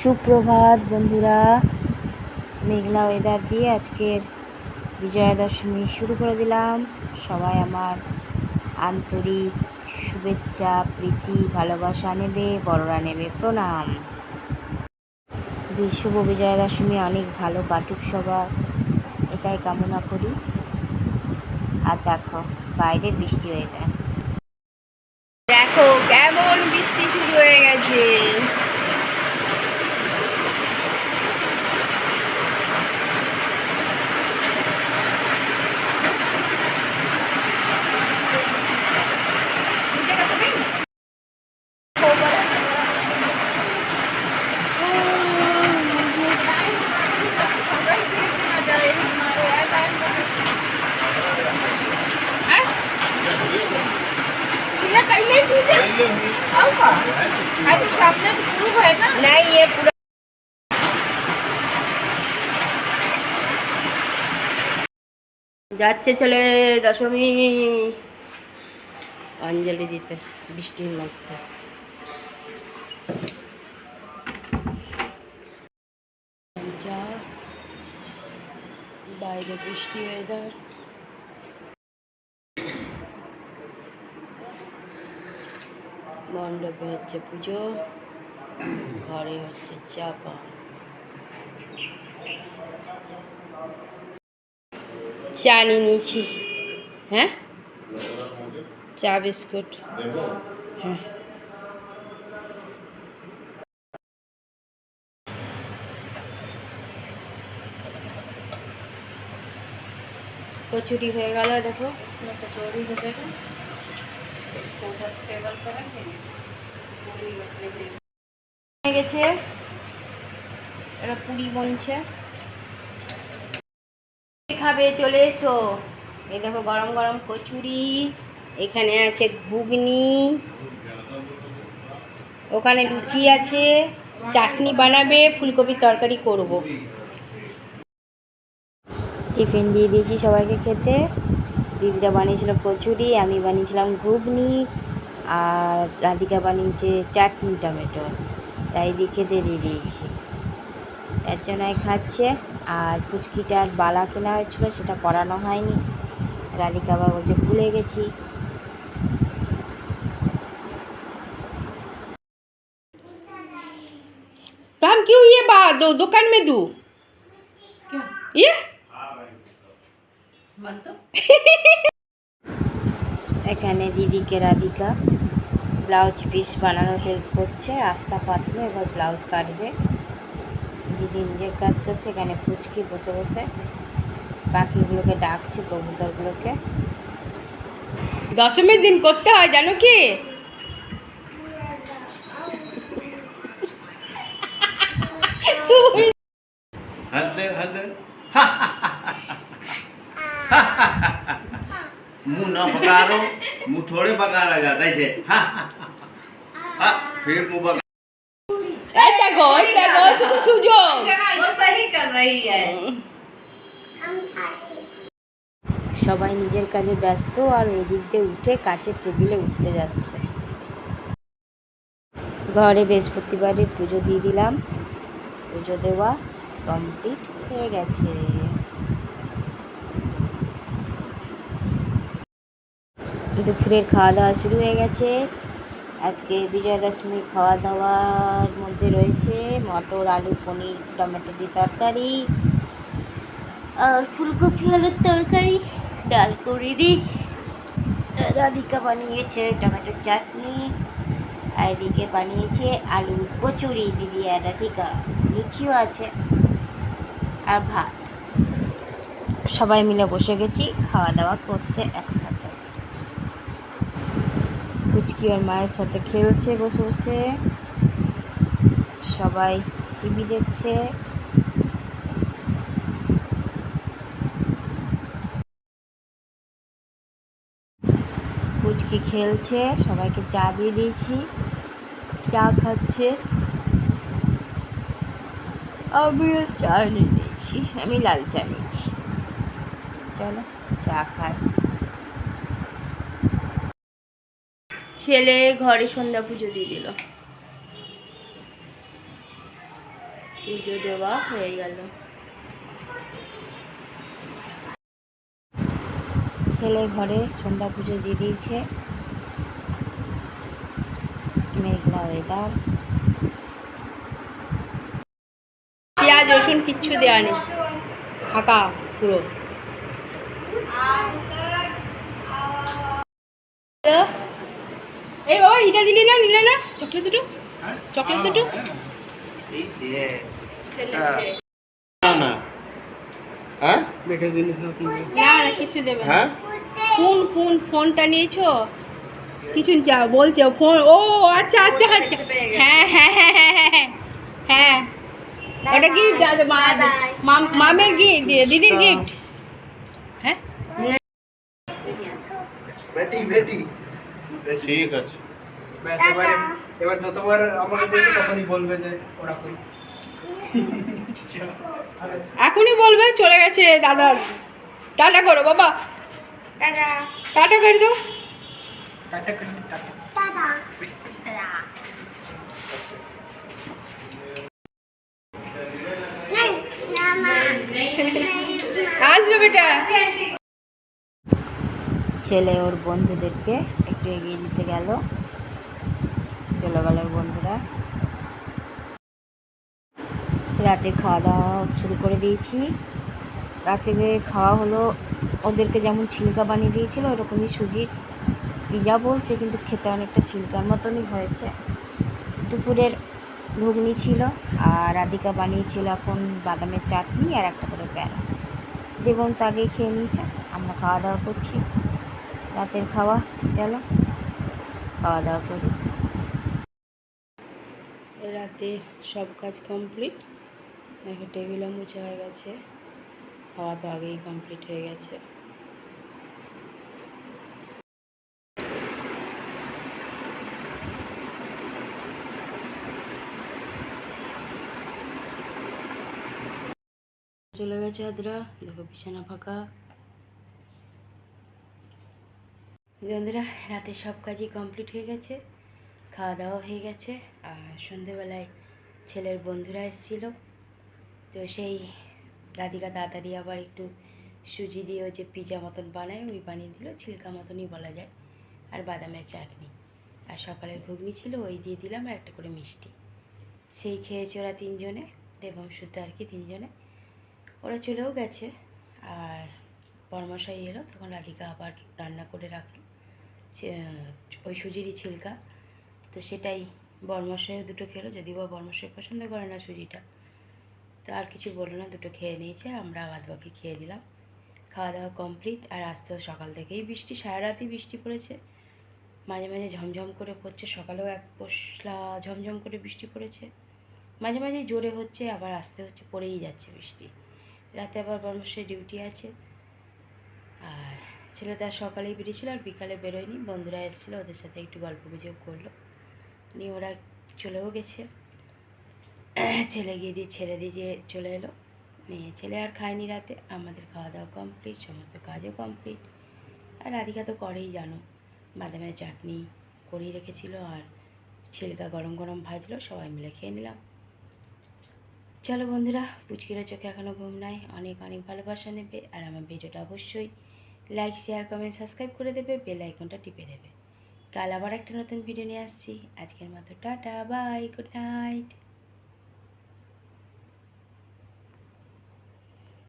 সুপ্রভাত বন্ধুরা। মেঘলা ওয়েদার দিয়ে আজকের বিজয়া দশমী শুরু করে দিলাম। সবাই আমার আন্তরিক শুভেচ্ছা, প্রীতি, ভালোবাসা নেবে বড়রা নেবে, প্রণাম। শুভ বিজয়া দশমী অনেক ভালো কাটুক সবার। এটাই কামনা করি। আর দেখো, বাইরে বৃষ্টি ওয়েদার দেখো কেমন বৃষ্টি শুরু হয়ে গেছে नहीं ये पूरा যাচ্ছে চলে দশমী অঞ্জলি দিতে বৃষ্টির মধ্যে যা বাইরে বৃষ্টি ওয়েদার মণ্ডপে হচ্ছে পুজো, ঘরে হচ্ছে চাপা চা নিয়ে নিয়েছি। হ্যাঁ? চা বিস্কুট। হ্যাঁ। কচুরি হয়ে গেল, দেখো। কচুরি হয়ে গেল। গেছে। এটা পুরি বনছে। খাবে? চলে এসো। এই দেখো গরম গরম কচুরি, এখানে আছে ঘুগনি, ওখানে লুচি আছে, চাটনি বানাবে, ফুলকপির তরকারি করব। টিফিন দিয়ে দিয়েছি সবাইকে খেতে। দিদিরা বানিয়েছিল কচুরি আমি বানিয়েছিলাম ঘুগনি আর রাধিকা বানিয়েছে চাটনি টমেটো তাই দিয়ে খেতে দিয়ে দিয়েছি একজনাই খাচ্ছে আর পুচকিটার বালা কেনা হয়েছিল সেটা পরানো হয়নি রাধিকা আবার বলছে ভুলে গেছি तो हम क्यों ये बा दो दुकान में दूँ ये এখানে দিদিকে রাধিকা ব্লাউজ পিস বানানোর হেল্প করছে আস্থা পাতলো এবার ব্লাউজ কাটবে। দিদি নিজের কাজ করছে এখানে পুচকি বসে বসে। পাখিগুলোকে ডাকছে কবুতরগুলোকে। দশমীর দিন করতে হয় জানো কি? হাসতে मुंह न पकारो मुंह थोड़े पकारा जाता है इसे हाँ, फिर मुंह पका এই দেখো এই দেখো শুধু সুযোগ সবাই নিজের কাজে ব্যস্ত আর এদিক দিয়ে উঠে কাচের টেবিলে উঠতে যাচ্ছে ঘরে বৃহস্পতিবারের পুজো দিয়ে দিলাম পুজো দেওয়া কমপ্লিট হয়ে গেছে দুপুরের খাওয়া দাওয়া শুরু হয়ে গেছে। আজকে বিজয়া দশমীর খাওয়া দাওয়ার মধ্যে রয়েছে মটর, আলু, পনির, টমেটো দিয়ে তরকারি, আর ফুলকপি, আলুর তরকারি, ডাল করিনি রাধিকা বানিয়েছে টমেটোর চাটনি, আর এদিকে বানিয়েছে আলুর কচুরি, দিদি আর রাধিকা, লুচিও আছে আর ভাত। সবাই মিলে বসে গেছি খাওয়া দাওয়া করতে একসাথে। পুচকি আর মায়ের সাথে খেলছে, বসে বসে। সবাই টিভি দেখছে। পুচকি খেলছে, সবাইকে চা দিয়ে দিয়েছি। চা খাচ্ছে। আমিও চা নিয়ে নিয়েছি, আমি লাল চা নিয়েছি। চলো, চা খাই। ছেলে ঘরে সন্ধ্যা পুজো দিয়ে দিল। পুজো দেওয়া হয়ে গেল। ছেলে ঘরে সন্ধ্যা পুজো দিয়ে দিয়েছে। মেঘলা ওয়েদার পেঁয়াজ, রসুন কিচ্ছু দেওয়া নেই। ফাঁকা পুরো। এই বাবা হিটা দিলি না নিলে না? চকলেট দুটো? চকলেট দুটো? এই দে না না। হ্যাঁ? দেখে জিনিস না না না কিছু দেবে না। হ্যাঁ? ফোন ফোন ফোনটা নিয়েছো? কিছু যা বলছে ফোন ও আচ্ছা আচ্ছা আচ্ছা। হ্যাঁ হ্যাঁ হ্যাঁ হ্যাঁ হ্যাঁ হ্যাঁ ওটা গিফট দাদা মা মামের গিফট দিদির গিফট হ্যাঁ? বেটি বেটি ঠিক আছে। ব্যাস এবার এবার যতবার আমাকে দেখবে তখনই বলবে যে ওরা কই এখনই বলবে চলে গেছে দাদার। টাটা করো বাবা। টাটা। করে দাও। টাটা করে টাটা। আসবে বেটা। ছেলে ওর বন্ধুদেরকে একটু এগিয়ে দিতে গেল। চলে গেল ওর বন্ধুরা। রাতে খাওয়া দাওয়া শুরু করে দিয়েছি। রাতে খাওয়া হলো, ওদেরকে যেমন ছিলকা বানিয়ে দিয়েছিল, ওরকমই সুজির পিজা বলছে, কিন্তু খেতে অনেকটা ছিলকার মতনই হয়েছে। দুপুরের ঘুগনি ছিল, আর রাধিকা বানিয়েছিল এখন বাদামের চাটনি আর একটা করে প্যারা। দেবন তো খেয়ে নিয়েছে, আমরা খাওয়া দাওয়া করছি। রাতের খাওয়া, চলো, খাওয়া দাওয়া করি। রাতে সব কাজ কমপ্লিট দেখো টেবিলও মুছে হয়ে গেছে। খাওয়া তো আগেই কমপ্লিট হয়ে গেছে। চলে গেছে আদরা। দেখো বিছানা ফাঁকা। বন্ধুরা, রাতে সব কাজই কমপ্লিট হয়ে গেছে খাওয়া দাওয়া হয়ে গেছে, আর সন্ধেবেলায় ছেলের বন্ধুরা এসেছিল। তো সেই রাধিকা তাড়াতাড়ি আবার একটু সুজি দিয়ে যে পিজা মতন বানায়, ওই বানিয়ে দিল, ছিলকা মতনই বলা যায়, আর বাদামের চাটনি। আর সকালের ঘুগনি ছিল, ওই দিয়ে দিলাম আর একটা করে মিষ্টি। সেই খেয়েছে ওরা তিনজনে দেবম শুদ্ধ আর কি তিনজনে। ওরা চলেও গেছে, আর বরমশাই এলো, তখন রাধিকা আবার রান্না করে রাখল। ওই সুজিরই ছিলকা। তো সেটাই বরমশাইও দুটো খেলো যদি বা বরমশাই পছন্দ করে না সুজিটা। তো আর কিছু বলল না, দুটো খেয়ে নিয়েছে, আমরা বাদ বাকি খেয়ে দিলাম খাওয়া দাওয়া কমপ্লিট আর আজকেও সকাল থেকেই বৃষ্টি, সারা রাতই বৃষ্টি পড়েছে। মাঝে মাঝে ঝমঝম করে পড়ছে, সকালেও এক পশলা ঝমঝম করে বৃষ্টি পড়েছে। মাঝে মাঝে জোরে হচ্ছে, আবার আসতে হচ্ছে, পড়েই যাচ্ছে বৃষ্টি। রাতে আবার বর্মশের ডিউটি আছে। আর ছেলে তার সকালেই বেরিয়েছিল আর বিকালে বেরোয়নি। বন্ধুরা এসেছিল, ওদের সাথে একটু গল্প গুজব করল। নিয়ে ওরা চলেও গেছে। ছেলে গিয়ে দিয়ে ছেড়ে দিয়ে যে চলে এলো। নিয়ে ছেলে আর খায়নি রাতে। আমাদের খাওয়া দাওয়া কমপ্লিট সমস্ত কাজও কমপ্লিট আর রাধিকা তো করেই জানো, বাদামের চাটনি করেই রেখেছিল আর ছেলেটা গরম গরম ভাজলো, সবাই মিলে খেয়ে নিলাম। চলো বন্ধুরা পুচকিরও চোখে এখনও ঘুম নাই। অনেক অনেক ভালোবাসা নেবে আর আমার ভিডিওটা অবশ্যই লাইক শেয়ার কমেন্ট সাবস্ক্রাইব করে দেবে বেল আইকনটা টিপে দেবে। কাল আবার একটা নতুন ভিডিও নিয়ে আসছি। আজকের মতো টাটা বাই গুড নাইট